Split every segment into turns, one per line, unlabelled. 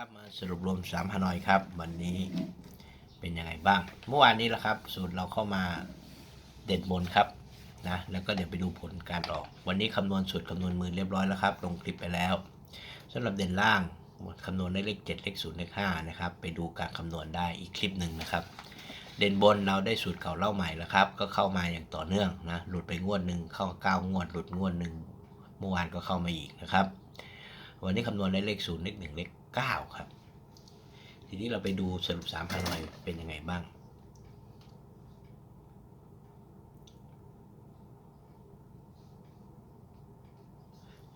ครับมาสรุปรวม3ฮานอยครับ วันนี้เป็นยังไงบ้าง เมื่อวานนี้แหละครับ สูตรเราเข้ามาเด่นบนครับนะแล้วก็เดี๋ยวไปดูผลการออก วันนี้คำนวณสูตรคำนวณมือเรียบร้อยแล้วครับ ลงคลิปไปแล้วสำหรับเด่นล่างคำนวณได้เลข 7 เลข0เลข5นะครับไปดูการคำนวณได้อีกคลิปหนึ่งนะครับ เด่นบนเราได้สูตรเก่าเล่าใหม่แล้วครับ ก็เข้ามาอย่างต่อเนื่องนะหลุดไปงวดหนึ่งเข้าเก้างวดหลุดงวดหนึ่งเมื่อวานก็เข้ามาอีกนะครับวันนี้คำนวณได้เลขศูนย์เลขหนึ่งเลข เก้าครับ ทีนี้เราไปดูสรุปสามพันหน่อยเป็นยังไงบ้าง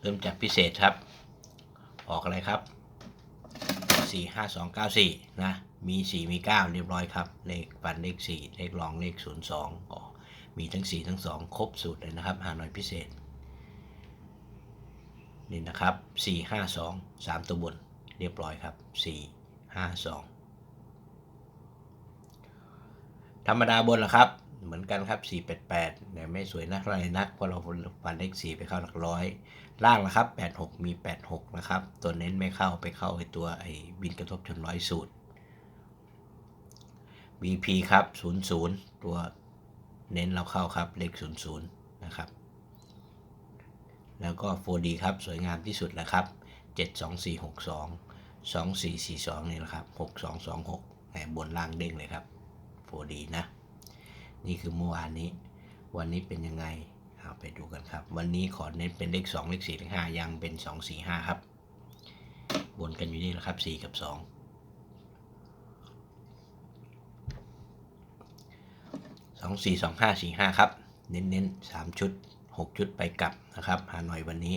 เริ่มจากพิเศษครับ ออกอะไรครับสี่ห้าสองเก้าสี่นะ มีสี่มีเก้าเรียบร้อยครับ เลขปันเลขสี่เลขรองเลขศูนย์สองอ๋อมีทั้งสี่ทั้งสองครบสูตรเลยนะครับหาหน่อยพิเศษนี่นะครับ 4 5 2 3 ตัวบน เรียบร้อยครับ 4 5 2 ธรรมดาบนละครับ เหมือนกันครับ 4 8 8แต่ไม่สวยนักเท่าไรนักเพราะเราฟันเลข4ไปเข้าหลักร้อย ล่างละครับ 8 6 มี 8 6 นะครับ ตัวเน้นไม่เข้าไปเข้าไอตัวไอบินกระทบชนร้อยสูตร BP ครับ 00 ตัวเน้นเราเข้าครับเลข 00 นะครับ แล้วก็ 4D ครับ สวยงามที่สุดแล้วครับ 72462 2442 นี่แหละครับ 6226แหมบนล่างเด้งเลยครับ 4D นะ นี่คือเมื่อวานนี้ วันนี้เป็นยังไงเอาไปดูกันครับ วันนี้ขอเน้นเป็นเลข 2 เลข 4 เลข 5 ยังเป็น 2 4 5 ครับบนกันอยู่นี่แหละครับ 4 กับ2สองสี่สองห้าสี่ห้าครับ เน้นเน้นสามชุดหกชุดไปกลับนะครับหาหน่อยวันนี้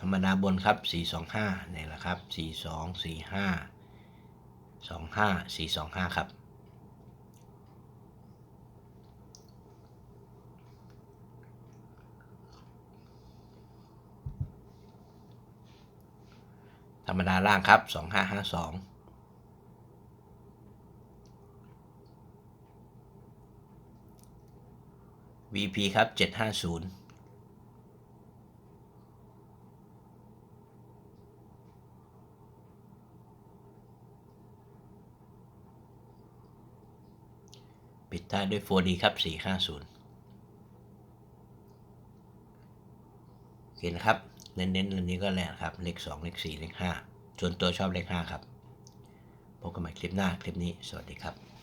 ธรรมดาบนครับ 425นี่แหละครับ 42 45 25 425 ครับธรรมดาล่างครับ 2552 VP ครับ 750 ปิดท้ายด้วย 4D ครับ 450 โอเคนะครับ เน้นๆอันนี้ก็แหละครับ เลข 2 เลข 4 เลข 5 ส่วนตัวชอบเลข 5 ครับ พบกันใหม่คลิปหน้า คลิปนี้ สวัสดีครับ